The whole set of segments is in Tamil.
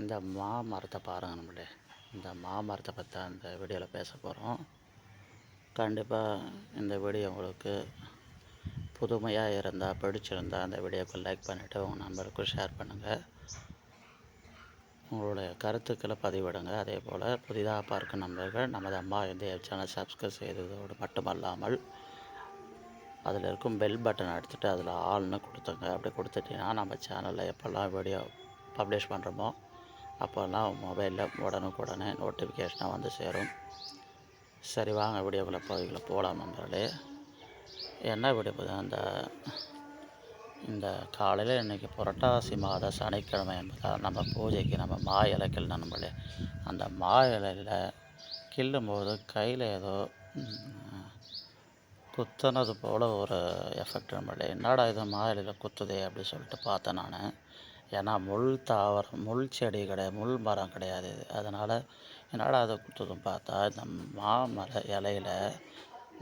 இந்த மாமரத்தை பாருங்கள் நம்மளே. இந்த மாமரத்தை பற்றி தான் இந்த வீடியோவில் பேச போகிறோம் கண்டிப்பாக இந்த வீடியோ உங்களுக்கு புதுமையாக இருந்தால் பிடிச்சிருந்தா அந்த வீடியோக்கு லைக் பண்ணிவிட்டு உங்கள் நண்பருக்கும் ஷேர் பண்ணுங்கள் உங்களுடைய கருத்துக்களை பதிவிடுங்க. அதே போல் புதிதாக பார்க்கும் நண்பர்கள் நமது அம்மா இந்திய சேனல் சப்ஸ்கிரைப் செய்ததோடு மட்டுமல்லாமல் அதில் இருக்கும் பெல் பட்டன் எடுத்துகிட்டு அதில் ஆள்னு கொடுத்துங்க. அப்படி கொடுத்துட்டிங்கன்னா நம்ம சேனலில் எப்போல்லாம் வீடியோ பப்ளிஷ் பண்ணுறோமோ அப்போல்லாம் மொபைலில் உடனுக்குடனே நோட்டிஃபிகேஷனாக வந்து சேரும். சரி வாங்க வீடியோக்குள்ளே போய்களை போகலாம் நண்பர்களே. என்ன வீடியோ அந்த இந்த காலையில் இன்றைக்கி புரட்டாசி மாத சனிக்கிழமை என்பதால் நம்ம பூஜைக்கு நம்ம மா இலைகள் நண்பர்களே. அந்த மா இலையில் கிள்ளும்போது கையில் ஏதோ குத்துனது போல் ஒரு எஃபெக்ட் நம்மளே என்னடா இது மா இலையில் குத்துதே அப்படின்னு சொல்லிட்டு பார்த்தேன் நான். ஏன்னா முள் தாவரம் முள் செடி கிடையாது முள் மரம் கிடையாது இது. அதனால் என்னடா அது கொடுத்ததும் பார்த்தா இந்த மாமர இலையில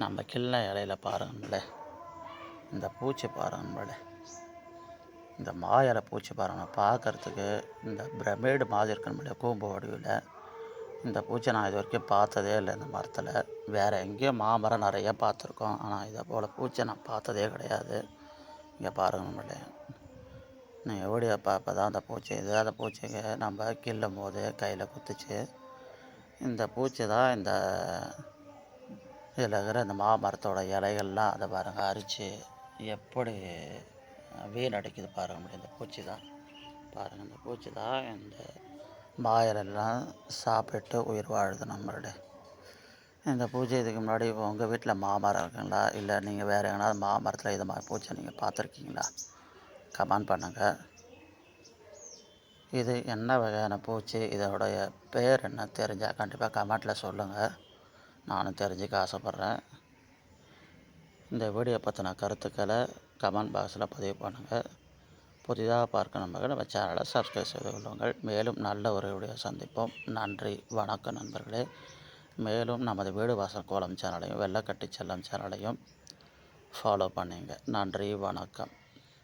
நம்ம கிள்ளன இலையில பாருங்களே இந்த பூச்சி பாருங்களே இந்த மா இலை பூச்சி பாருங்க. பார்க்கறதுக்கு இந்த பிரமிடு மாதிரி இருக்கணும் கூம்பு வடிவில். இந்த பூச்சி நான் இது வரைக்கும் பார்த்ததே இல்லை இந்த மரத்தில். வேறு எங்கேயும் மாமரம் நிறைய பார்த்துருக்கோம். ஆனால் இதை போல் பூச்சி நான் பார்த்ததே கிடையாது. இங்கே பாருங்க நம்மளே. எப்படி அப்போ அப்போ தான் அந்த பூச்சி. இது அந்த பூச்சிக்கு நம்ம கிள்ளும் போது கையில் குத்துச்சு. இந்த பூச்சி தான் இந்த இதில் இருக்கிற இந்த மாமரத்தோட இலைகள்லாம் அதை பாருங்கள் அரித்து எப்படி வீணடிக்குது பாருங்க முடியும் இந்த பூச்சி தான். பாருங்கள் இந்த பூச்சி தான் இந்த மா இலையெல்லாம் சாப்பிட்டு உயிர் வாழுது நம்மளுடைய. இந்த பூஜை இதுக்கு முன்னாடி உங்கள் வீட்டில் மாமரம் இருக்குங்களா? இல்லை நீங்கள் வேறு எங்கேனாவது மாமரத்தில் இது மாதிரி பூச்சை நீங்கள் பார்த்துருக்கீங்களா? கமெண்ட் பண்ணுங்கள் இது என்ன வகையான பூச்சி? இதோடைய பேர் என்ன தெரிஞ்சால் கண்டிப்பாக கமெண்ட்டில் சொல்லுங்கள் நானும் தெரிஞ்சுக்க ஆசைப்பட்றேன். இந்த வீடியோ பற்றின கருத்துக்களை கமெண்ட் பாக்ஸில் பதிவு பண்ணுங்கள் புதிதாக பார்க்க நண்பர்கள் நம்ம சேனலை சப்ஸ்கிரைப் செய்து கொள்ளுங்கள். மேலும் நல்ல ஒரு வீடியோ சந்திப்போம். நன்றி வணக்கம் நண்பர்களே. மேலும் நமது வீடு வாசல் கோலம் சேனலையும் வெள்ளக்கட்டி செல்லம் சேனலையும் ஃபாலோ பண்ணுங்கள் நன்றி வணக்கம்.